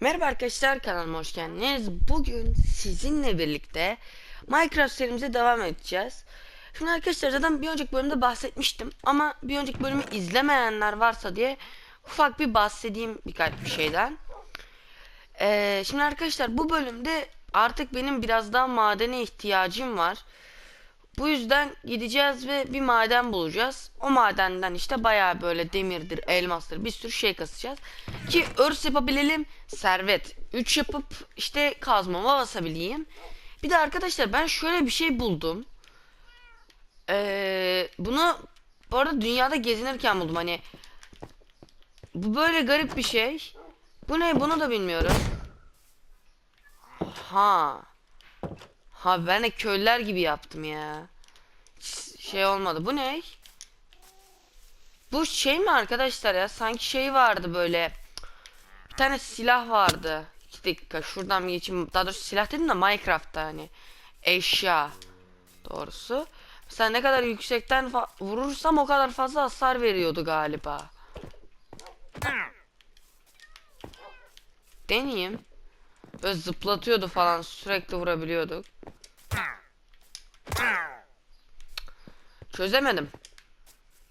Merhaba arkadaşlar kanalıma hoş geldiniz. Bugün sizinle birlikte Minecraft serimize devam edeceğiz. Şimdi arkadaşlar zaten bir önceki bölümde bahsetmiştim ama bir önceki bölümü izlemeyenler varsa diye ufak bir bahsedeyim birkaç bir şeyden. Ee, şimdi arkadaşlar bu bölümde artık benim biraz daha madene ihtiyacım var. Bu yüzden gideceğiz ve bir maden bulacağız. O madenden işte bayağı böyle demirdir, elmastır bir sürü şey kasacağız. Ki örs yapabilelim. Servet 3 yapıp işte kazmama basabileyim. Bir de arkadaşlar ben şöyle bir şey buldum. Ee, bunu bu arada dünyada gezinirken buldum. Hani bu böyle garip bir şey. Bu ne bunu da bilmiyorum. Ha. Ha ben de köylüler gibi yaptım ya. Şey olmadı. Bu ne? Bu şey mi arkadaşlar ya? Sanki şey vardı böyle. Bir tane silah vardı. İki dakika şuradan bir geçeyim. Daha doğrusu silah dedim de Minecraft'ta hani. Eşya. Doğrusu. Mesela ne kadar yüksekten vurursam o kadar fazla hasar veriyordu galiba. Deneyeyim. Böyle zıplatıyordu falan sürekli vurabiliyorduk. Çözemedim.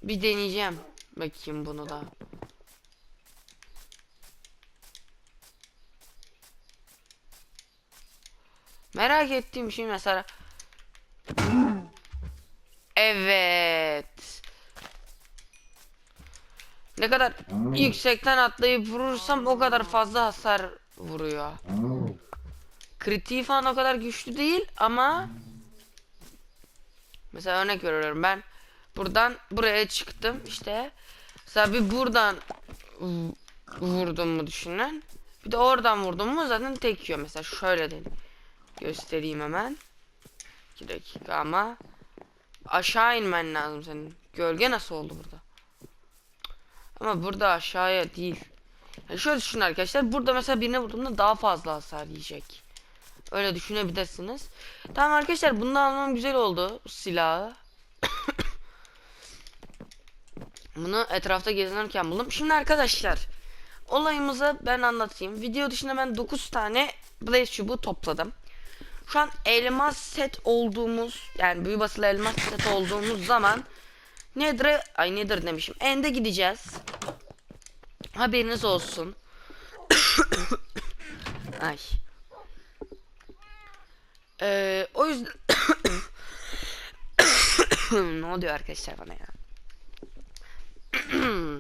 Bir deneyeceğim. Bakayım bunu da. Merak ettiğim şey mesela. Evet. Ne kadar yüksekten atlayıp vurursam o kadar fazla hasar vuruyor. Kritiği falan o kadar güçlü değil ama mesela örnek veriyorum ben buradan buraya çıktım işte. Mesela bir buradan vurdum mu düşünün. Bir de oradan vurdum mu zaten tek yiyor. Mesela şöyle de göstereyim hemen. 2 dakika ama aşağı inmen lazım senin. Gölge nasıl oldu burada? Ama burada aşağıya değil. Yani şöyle düşünün arkadaşlar burada mesela birine vurduğumda daha fazla hasar yiyecek Öyle düşünebilirsiniz. Tamam arkadaşlar bunu almam güzel oldu. Silahı. bunu etrafta gezinirken buldum. Şimdi arkadaşlar olayımızı ben anlatayım. Video dışında ben 9 tane Blaze çubuğu topladım. Şu an elmas set olduğumuz yani büyü basılı elmas set olduğumuz zaman Nether'e ay Nether demişim. End'e gideceğiz. Haberiniz olsun. ay. Ee, o yüzden ne oluyor arkadaşlar bana ya?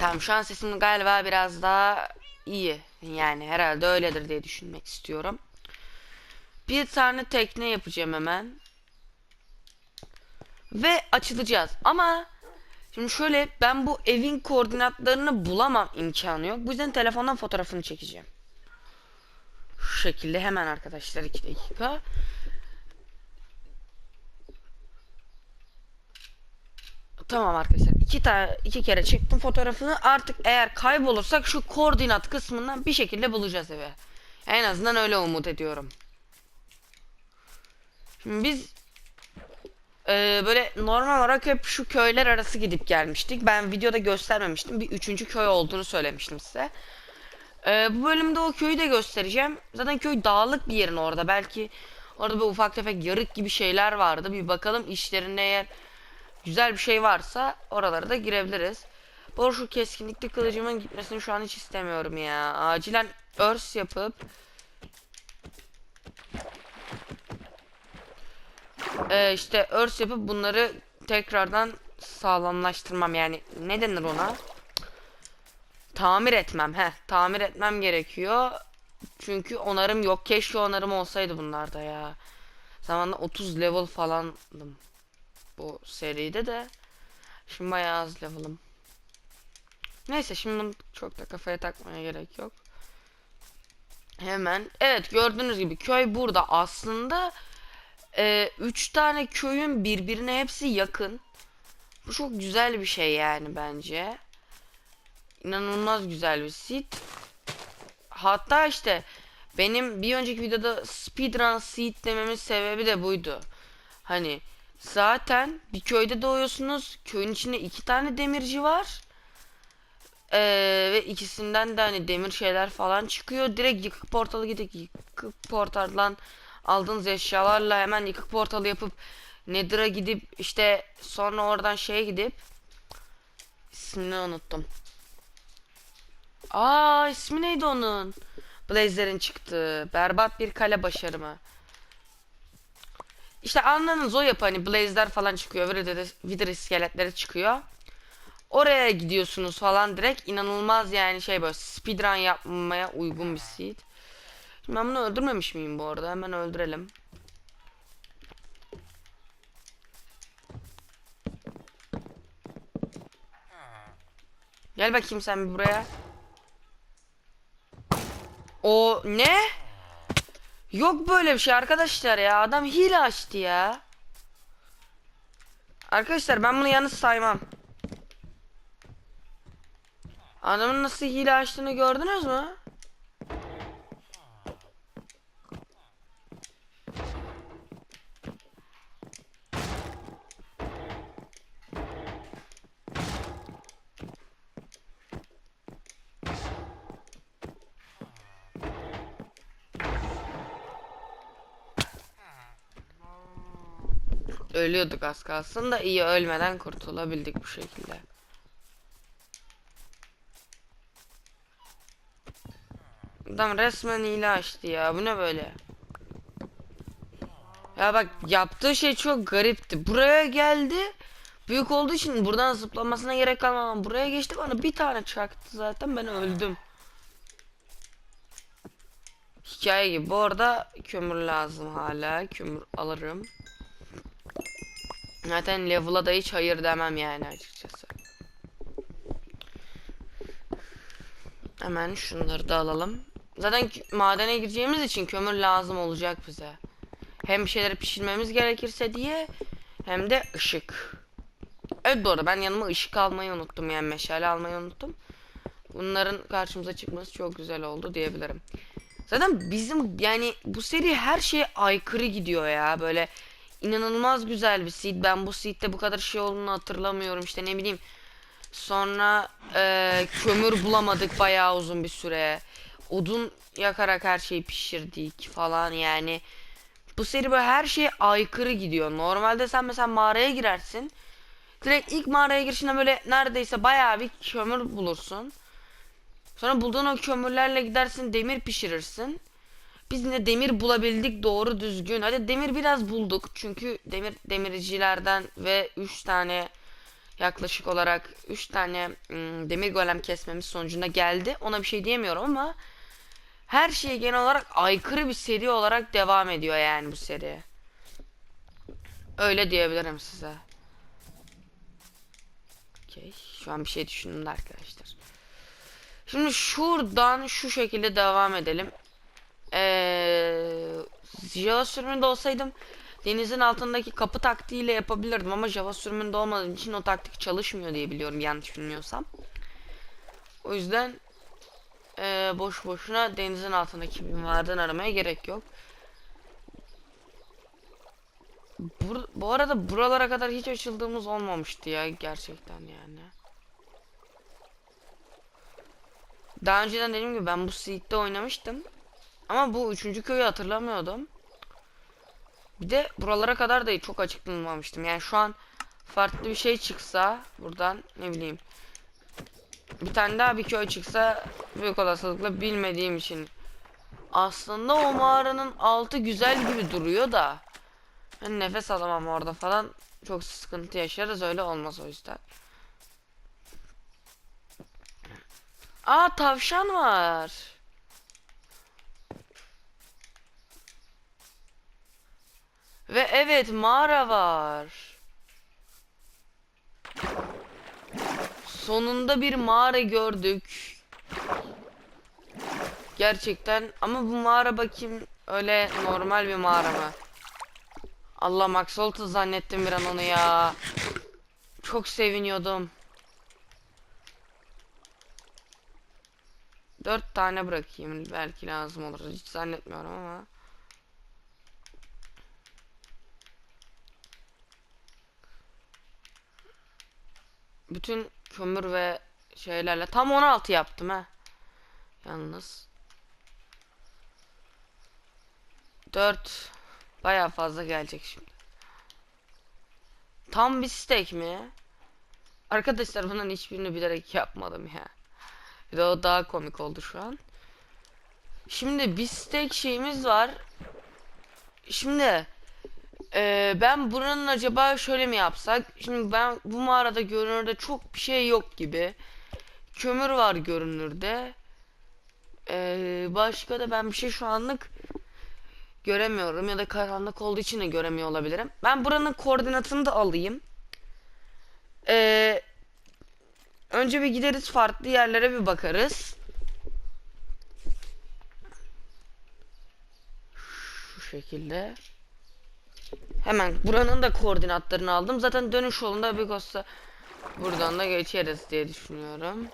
tamam şu an sesim galiba biraz daha iyi. Yani herhalde öyledir diye düşünmek istiyorum. Bir tane tekne yapacağım hemen. Ve açılacağız. Ama şimdi şöyle ben bu evin koordinatlarını bulamam imkanı yok. Bu yüzden telefondan fotoğrafını çekeceğim. Şu şekilde hemen arkadaşlar 2 dakika. Tamam arkadaşlar iki tane iki kere çektim fotoğrafını artık eğer kaybolursak şu koordinat kısmından bir şekilde bulacağız eve. En azından öyle umut ediyorum. Şimdi biz e, böyle normal olarak hep şu köyler arası gidip gelmiştik. Ben videoda göstermemiştim. Bir üçüncü köy olduğunu söylemiştim size. Ee, bu bölümde o köyü de göstereceğim. Zaten köy dağlık bir yerin orada. Belki orada bir ufak tefek yarık gibi şeyler vardı. Bir bakalım işlerinde eğer güzel bir şey varsa oralara da girebiliriz. Bu şu keskinlikli kılıcımın gitmesini şu an hiç istemiyorum ya. Acilen örs yapıp ee, işte örs yapıp bunları tekrardan sağlamlaştırmam yani ne denir ona? Tamir etmem. He, tamir etmem gerekiyor. Çünkü onarım yok. Keşke onarım olsaydı bunlarda ya. Zamanında 30 level falandım. Bu seride de. Şimdi bayağı az level'ım. Neyse şimdi çok da kafaya takmaya gerek yok. Hemen. Evet gördüğünüz gibi köy burada. Aslında 3 tane köyün birbirine hepsi yakın. Bu çok güzel bir şey yani bence. İnanılmaz güzel bir seed. Hatta işte benim bir önceki videoda speedrun seed dememin sebebi de buydu. Hani zaten bir köyde doğuyorsunuz. Köyün içinde iki tane demirci var. Ee, ve ikisinden de hani demir şeyler falan çıkıyor. Direkt yıkık portalı gidip yıkık portaldan aldığınız eşyalarla hemen yıkık portalı yapıp Nether'a gidip işte sonra oradan şeye gidip ismini unuttum. Aa ismi neydi onun? Blazer'in çıktığı berbat bir kale başarımı. İşte anladınız o yapı hani Blaze'ler falan çıkıyor. Wither, Wither iskeletleri çıkıyor. Oraya gidiyorsunuz falan direkt inanılmaz yani şey böyle speedrun yapmaya uygun bir seed. Şimdi ben bunu öldürmemiş miyim bu arada? Hemen öldürelim. Gel bakayım sen buraya. O ne? Yok böyle bir şey arkadaşlar ya. Adam hile açtı ya. Arkadaşlar ben bunu yalnız saymam. Adamın nasıl hile açtığını gördünüz mü? Ölüyorduk az kalsın da iyi ölmeden kurtulabildik bu şekilde. Adam resmen hile açtı ya. Bu ne böyle? Ya bak yaptığı şey çok garipti. Buraya geldi. Büyük olduğu için buradan zıplamasına gerek kalmadan buraya geçti bana bir tane çaktı zaten ben öldüm. Hikaye gibi. Bu arada kömür lazım hala. Kömür alırım. Zaten level'a da hiç hayır demem yani açıkçası. Hemen şunları da alalım. Zaten madene gireceğimiz için kömür lazım olacak bize. Hem bir şeyleri pişirmemiz gerekirse diye hem de ışık. Evet doğru ben yanıma ışık almayı unuttum yani meşale almayı unuttum. Bunların karşımıza çıkması çok güzel oldu diyebilirim. Zaten bizim yani bu seri her şeye aykırı gidiyor ya böyle inanılmaz güzel bir seed. Ben bu seed'de bu kadar şey olduğunu hatırlamıyorum işte ne bileyim. Sonra eee, kömür bulamadık bayağı uzun bir süre. Odun yakarak her şeyi pişirdik falan yani. Bu seri böyle her şeye aykırı gidiyor. Normalde sen mesela mağaraya girersin. Direkt ilk mağaraya girişinde böyle neredeyse bayağı bir kömür bulursun. Sonra bulduğun o kömürlerle gidersin demir pişirirsin. Biz ne demir bulabildik doğru düzgün. Hadi demir biraz bulduk. Çünkü demir demircilerden ve 3 tane yaklaşık olarak 3 tane ım, demir golem kesmemiz sonucunda geldi. Ona bir şey diyemiyorum ama her şey genel olarak aykırı bir seri olarak devam ediyor yani bu seri. Öyle diyebilirim size. Okey. Şu an bir şey düşündüm arkadaşlar. Şimdi şuradan şu şekilde devam edelim. Ee, Java sürümünde olsaydım denizin altındaki kapı taktiğiyle yapabilirdim ama Java sürümünde olmadığım için o taktik çalışmıyor diye biliyorum yanlış bilmiyorsam. O yüzden ee, boş boşuna denizin altındaki minvallerden aramaya gerek yok. Bur bu arada buralara kadar hiç açıldığımız olmamıştı ya gerçekten yani. Daha önceden dediğim gibi ben bu seed'de oynamıştım. Ama bu üçüncü köyü hatırlamıyordum. Bir de buralara kadar da çok açıklanmamıştım. Yani şu an farklı bir şey çıksa buradan ne bileyim. Bir tane daha bir köy çıksa büyük olasılıkla bilmediğim için. Aslında o mağaranın altı güzel gibi duruyor da. Ben nefes alamam orada falan. Çok sıkıntı yaşarız öyle olmaz o yüzden. Aa tavşan var. Ve evet mağara var. Sonunda bir mağara gördük. Gerçekten ama bu mağara bakayım öyle normal bir mağara mı? Allah Maxolt'u zannettim bir an onu ya. Çok seviniyordum. Dört tane bırakayım belki lazım olur hiç zannetmiyorum ama. Bütün kömür ve şeylerle. Tam 16 yaptım ha. Yalnız. 4 baya fazla gelecek şimdi. Tam bir steak mi? Arkadaşlar bunların hiçbirini bilerek yapmadım ya. Bir de o daha komik oldu şu an. Şimdi bir steak şeyimiz var. Şimdi ee, ben buranın acaba şöyle mi yapsak? Şimdi ben bu mağarada görünürde çok bir şey yok gibi. Kömür var görünürde. Ee, başka da ben bir şey şu anlık göremiyorum ya da karanlık olduğu için de göremiyor olabilirim. Ben buranın koordinatını da alayım. Ee, önce bir gideriz farklı yerlere bir bakarız. Şu şekilde. Hemen buranın da koordinatlarını aldım. Zaten dönüş yolunda Bigos'ta buradan da geçeriz diye düşünüyorum.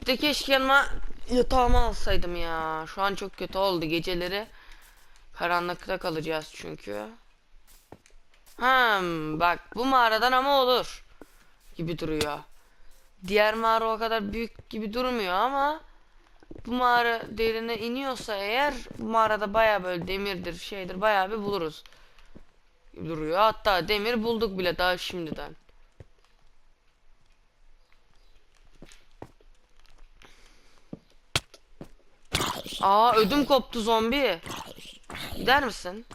Bir de keşke yanıma yatağımı alsaydım ya. Şu an çok kötü oldu geceleri. Karanlıkta kalacağız çünkü. Hmm, bak bu mağaradan ama olur. Gibi duruyor. Diğer mağara o kadar büyük gibi durmuyor ama bu mağara derine iniyorsa eğer bu mağarada baya böyle demirdir şeydir baya bir buluruz. Duruyor. Hatta demir bulduk bile daha şimdiden. Aa ödüm koptu zombi. Gider misin?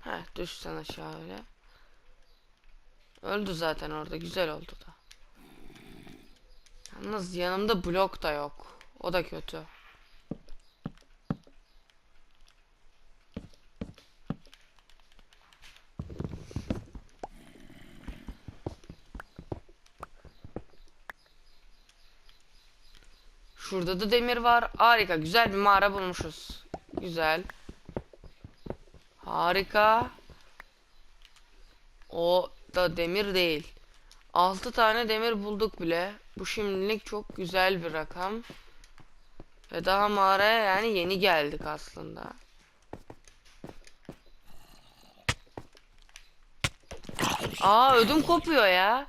Heh düş sen aşağı öyle. Öldü zaten orada güzel oldu da. Yalnız yanımda blok da yok. O da kötü. Şurada da demir var. Harika. Güzel bir mağara bulmuşuz. Güzel. Harika. O da demir değil. 6 tane demir bulduk bile. Bu şimdilik çok güzel bir rakam. Ve daha mağaraya yani yeni geldik aslında. Aa ödüm kopuyor ya.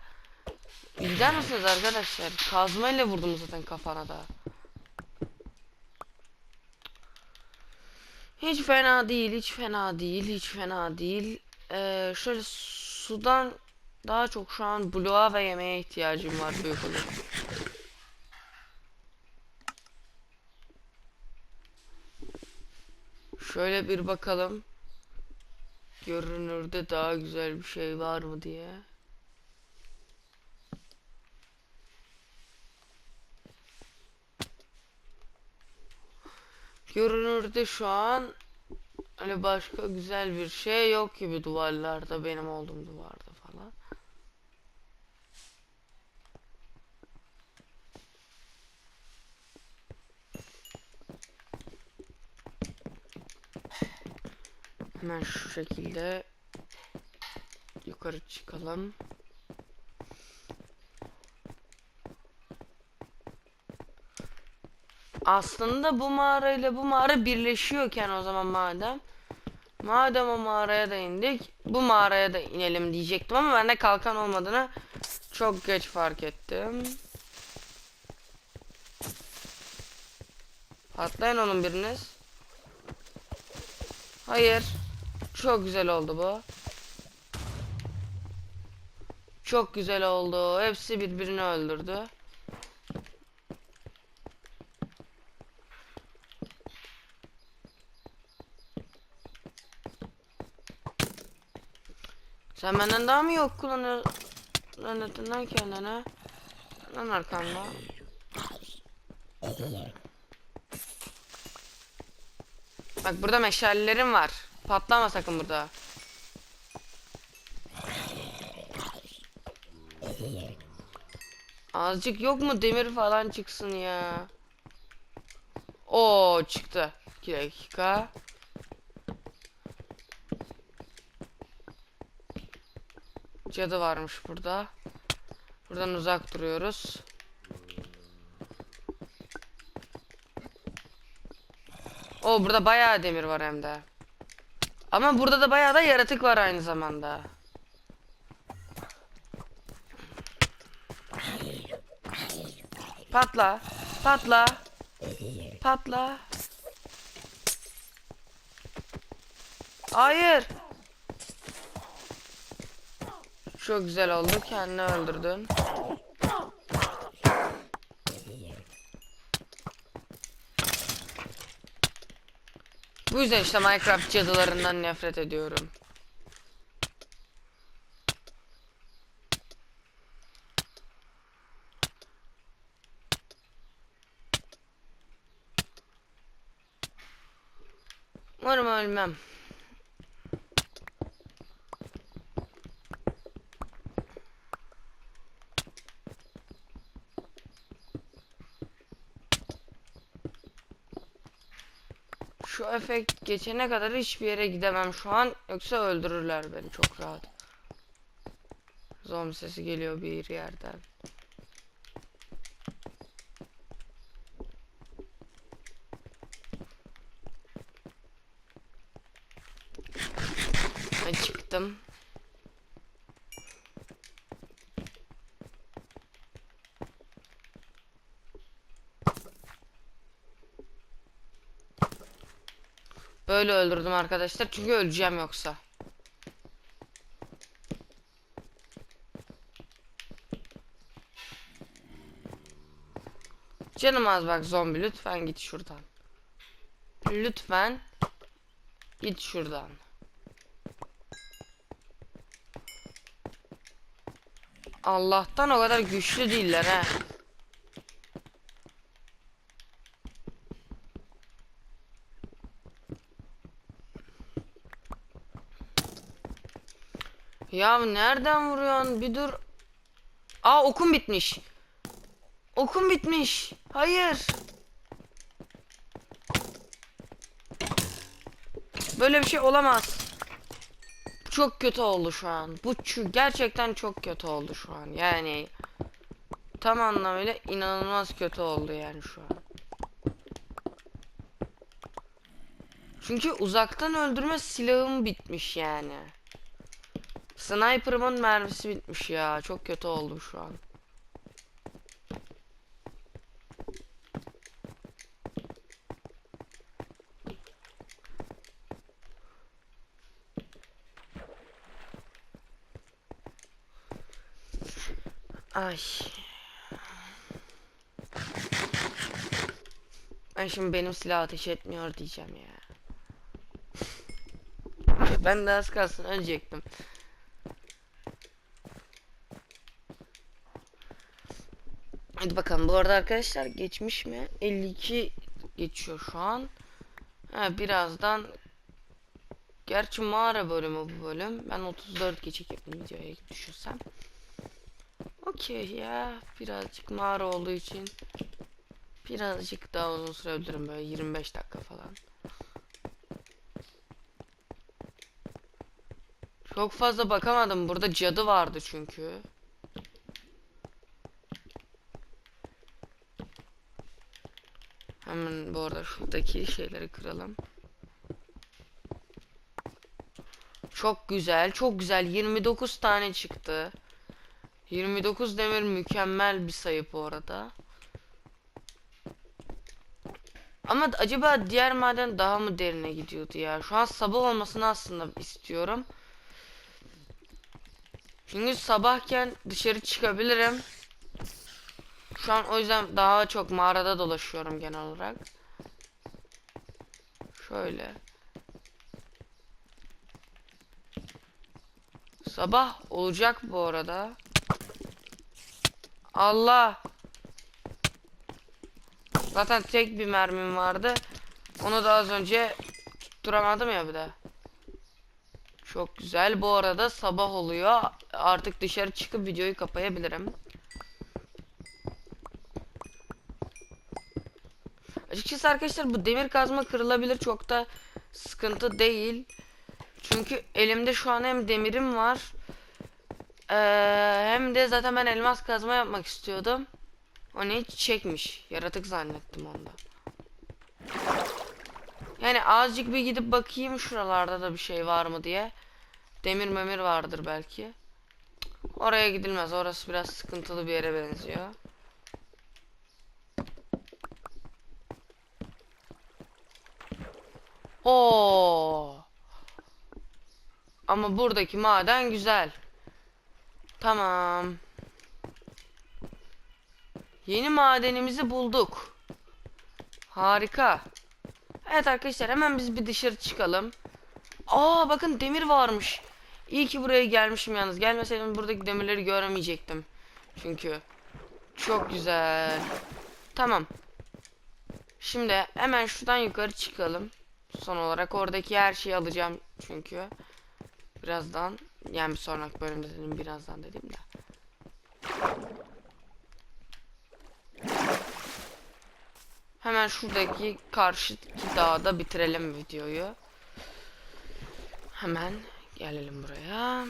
Gider misiniz arkadaşlar? Kazmayla vurdum zaten kafana da. Hiç fena değil, hiç fena değil, hiç fena değil. Ee, şöyle sudan daha çok şu an bloğa ve yemeğe ihtiyacım var büyük olur. Şöyle bir bakalım. Görünürde daha güzel bir şey var mı diye. Görünürde şu an hani başka güzel bir şey yok gibi duvarlarda benim olduğum duvarda falan. Hemen şu şekilde yukarı çıkalım. Aslında bu mağara ile bu mağara birleşiyorken o zaman madem Madem o mağaraya da indik bu mağaraya da inelim diyecektim ama bende kalkan olmadığını çok geç fark ettim. Patlayın onun biriniz. Hayır. Çok güzel oldu bu. Çok güzel oldu. Hepsi birbirini öldürdü. Sen benden daha mı yok kullanıyorsun? Lanetinden kendine. Lan arkamda. Bak burada meşalelerim var. Patlama sakın burada. Azıcık yok mu demir falan çıksın ya. Oo çıktı. 2 dakika. Cadı varmış burada. Buradan uzak duruyoruz. O burada bayağı demir var hem de. Ama burada da bayağı da yaratık var aynı zamanda. Patla. Patla. Patla. Hayır. Çok güzel oldu. Kendini öldürdün. Bu yüzden işte Minecraft cadılarından nefret ediyorum. Umarım ölmem. Şu efekt geçene kadar hiçbir yere gidemem şu an. Yoksa öldürürler beni çok rahat. Zombi sesi geliyor bir yerden. Çıktım. Böyle öldürdüm arkadaşlar çünkü öleceğim yoksa. Canım az bak zombi lütfen git şuradan. Lütfen git şuradan. Allah'tan o kadar güçlü değiller ha. Ya nereden vuruyorsun? Bir dur. Aa okum bitmiş. Okum bitmiş. Hayır. Böyle bir şey olamaz. Çok kötü oldu şu an. Bu gerçekten çok kötü oldu şu an. Yani tam anlamıyla inanılmaz kötü oldu yani şu an. Çünkü uzaktan öldürme silahım bitmiş yani. Sniper'ımın mermisi bitmiş ya. Çok kötü oldu şu an. Ay. Ben şimdi benim silah ateş etmiyor diyeceğim ya. ben de az kalsın ölecektim. Hadi bakalım bu arada arkadaşlar geçmiş mi? 52 geçiyor şu an. Ha, birazdan Gerçi mağara bölümü bu bölüm. Ben 34 geçecek videoya düşünsem. Okey ya. Birazcık mağara olduğu için birazcık daha uzun sürebilirim böyle 25 dakika falan. Çok fazla bakamadım. Burada cadı vardı çünkü. Hemen bu arada şuradaki şeyleri kıralım. Çok güzel, çok güzel. 29 tane çıktı. 29 demir mükemmel bir sayı bu arada. Ama acaba diğer maden daha mı derine gidiyordu ya? Şu an sabah olmasını aslında istiyorum. Çünkü sabahken dışarı çıkabilirim. Şu an o yüzden daha çok mağarada dolaşıyorum genel olarak. Şöyle. Sabah olacak bu arada. Allah. Zaten tek bir mermim vardı. Onu da az önce tutturamadım ya bir de. Çok güzel. Bu arada sabah oluyor. Artık dışarı çıkıp videoyu kapayabilirim. Açıkçası arkadaşlar bu demir kazma kırılabilir. Çok da sıkıntı değil. Çünkü elimde şu an hem demirim var. Ee, hem de zaten ben elmas kazma yapmak istiyordum. O ne çekmiş. Yaratık zannettim onda. Yani azıcık bir gidip bakayım şuralarda da bir şey var mı diye. Demir memir vardır belki. Oraya gidilmez. Orası biraz sıkıntılı bir yere benziyor. Oo. Ama buradaki maden güzel. Tamam. Yeni madenimizi bulduk. Harika. Evet arkadaşlar hemen biz bir dışarı çıkalım. Aa bakın demir varmış. İyi ki buraya gelmişim yalnız. Gelmeseydim buradaki demirleri göremeyecektim. Çünkü çok güzel. Tamam. Şimdi hemen şuradan yukarı çıkalım. Son olarak oradaki her şeyi alacağım çünkü. Birazdan yani bir sonraki bölümde dedim birazdan dedim de. Hemen şuradaki karşıdaki dağda bitirelim videoyu. Hemen gelelim buraya.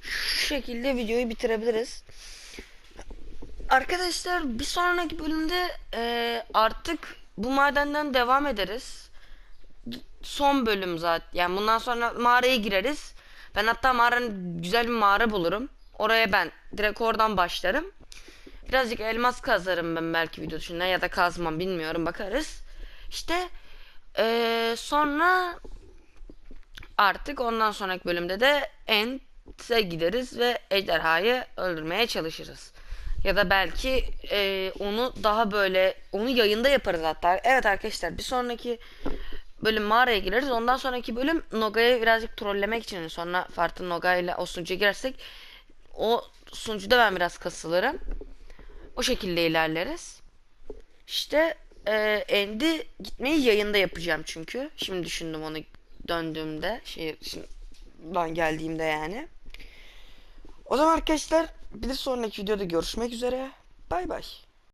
Şu şekilde videoyu bitirebiliriz. Arkadaşlar bir sonraki bölümde eee, artık bu madenden devam ederiz. Son bölüm zaten. Yani bundan sonra mağaraya gireriz. Ben hatta mağaranın güzel bir mağara bulurum. Oraya ben direkt oradan başlarım. Birazcık elmas kazarım ben belki video dışında ya da kazmam bilmiyorum bakarız. İşte eee, sonra artık ondan sonraki bölümde de End'e gideriz ve ejderhayı öldürmeye çalışırız. Ya da belki e, onu daha böyle onu yayında yaparız hatta. Evet arkadaşlar bir sonraki bölüm mağaraya gireriz. Ondan sonraki bölüm Noga'yı birazcık trollemek için sonra farklı Noga ile o sunucuya girersek o sunucuda ben biraz kasılırım. O şekilde ilerleriz. İşte e, End'i gitmeyi yayında yapacağım çünkü. Şimdi düşündüm onu döndüğümde şey şimdi ben geldiğimde yani. O zaman arkadaşlar bir sonraki videoda görüşmek üzere. Bay bay.